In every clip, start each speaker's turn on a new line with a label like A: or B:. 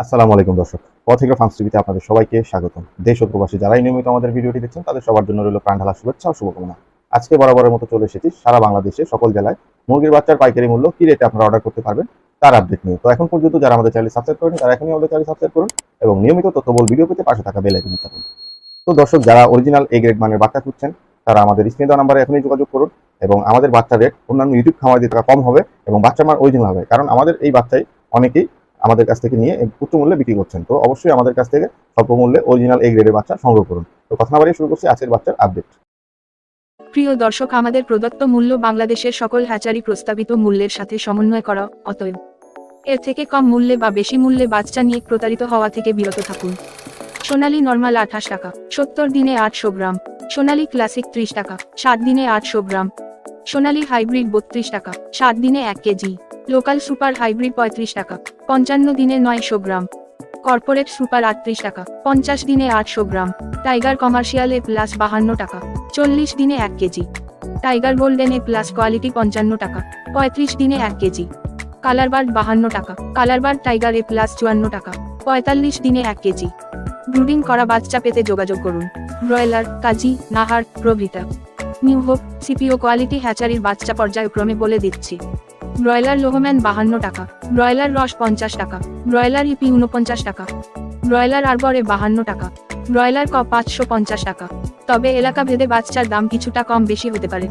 A: আসসালামু আলাইকুম দর্শক। পথিকা ফার্মস টিভিতে আপনাদের সবাইকে স্বাগতম। দেশ ও প্রবাসী যারাই নিয়মিত আমাদের ভিডিওটি দেখছেন, তাদের সবার জন্য রইল প্রাণ ঢালা শুভেচ্ছা ও শুভকামনা। আজকে বরাবরের মতো চলে এসেছি সারা বাংলাদেশে, সকল জেলায়। মুরগির বাচ্চার পাইকারি মূল্য কি রেটে আপনারা অর্ডার করতে পারবেন, তার আপডেট নিয়ে। তো এখন পর্যন্ত যারা আমাদের চ্যানেল সাবস্ক্রাইব করেন তারা এখনই আমাদের চ্যানেল সাবস্ক্রাইব করুন এবং নিয়মিত তথ্যবল ভিডিও পেতে পাশে থাকা বেল আইকন চাপুন। তো দর্শক, যারা অরিজিনাল এ গ্রেড মানের বাচ্চা খুঁজছেন, তারা আমাদের স্ক্রিন দেওয়া নাম্বারে এখনই যোগাযোগ করুন এবং আমাদের বাচ্চা রেট অন্যান্য ইউটিউব খামার দিয়ে টাকা কম হবে এবং বাচ্চার মান অরিজিনাল হবে। কারণ আমাদের এই বাচ্চাই অনেকেই আমাদের কাছ থেকে নিয়ে উচ্চ মূল্যে বিক্রি করছেন। তো অবশ্যই আমাদের কাছ থেকে স্বল্প মূল্যে অরিজিনাল এ গ্রেডের বাচ্চা সংগ্রহ করুন। তো কথা বাড়িয়ে শুরু করছি আজকের বাচ্চার আপডেট
B: প্রিয় দর্শক, আমাদের প্রদত্ত মূল্য বাংলাদেশের সকল হ্যাচারি প্রস্তাবিত মূল্যের সাথে সমন্বয় করা অতএব। এর থেকে কম মূল্যে বা বেশি মূল্যে বাচ্চা নিয়ে প্রতারিত হওয়া থেকে বিরত থাকুন। সোনালী নর্মাল আঠাশ টাকা, সত্তর দিনে আটশো গ্রাম। সোনালী ক্লাসিক ত্রিশ টাকা সাত দিনে আটশো গ্রাম। সোনালী হাইব্রিড বত্রিশ টাকা, সাত দিনে এক কেজি, লোকাল সুপার হাইব্রিড পঁয়ত্রিশ টাকা, পঞ্চান্ন দিনে নয়শো গ্রাম, কর্পোরেট সুপার আটত্রিশ টাকা, পঞ্চাশ দিনে আটশো gram, tiger commercial A plus বাহান্ন টাকা, চল্লিশ দিনে এক KG, tiger golden A plus quality পঞ্চান্ন টাকা, পঁয়ত্রিশ দিনে এক কেজি কালারবার্ড বাহান্ন টাকা কালারবার্ড টাইগার এ প্লাস চুয়ান্ন টাকা, পঁয়তাল্লিশ দিনে এক কেজি। ব্রুডিং করা বাচ্চা পেতে যোগাযোগ করুন। ব্রয়লার, কাজী, নাহার, প্রভৃতা। নিউ সিপিও কোয়ালিটি হ্যাচারির বাচ্চা পর্যায়ক্রমে বলে দিচ্ছি। ব্রয়লার লোহম্যান বাহান্ন টাকা, ব্রয়লার রস পঞ্চাশ টাকা, ব্রয়লার ইপি উনপঞ্চাশ টাকা, ব্রয়লার আরবরে বাহান্ন টাকা, ব্রয়লার ক পাঁচশো পঞ্চাশ টাকা। তবে এলাকা ভেদে বাচ্চার দাম কিছুটা কম বেশি হতে পারে।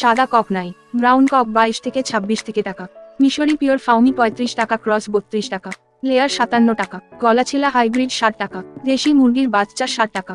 B: সাদা কক নাই, ব্রাউন কক বাইশ থেকে ছাব্বিশ থেকে টাকা, মিশরি পিওর ফাউমি পঁয়ত্রিশ টাকা, ক্রস বত্রিশ টাকা, লেয়ার সাতান্ন টাকা, গলাছিলা হাইব্রিড ষাট টাকা, দেশি মুরগির বাচ্চা ষাট টাকা।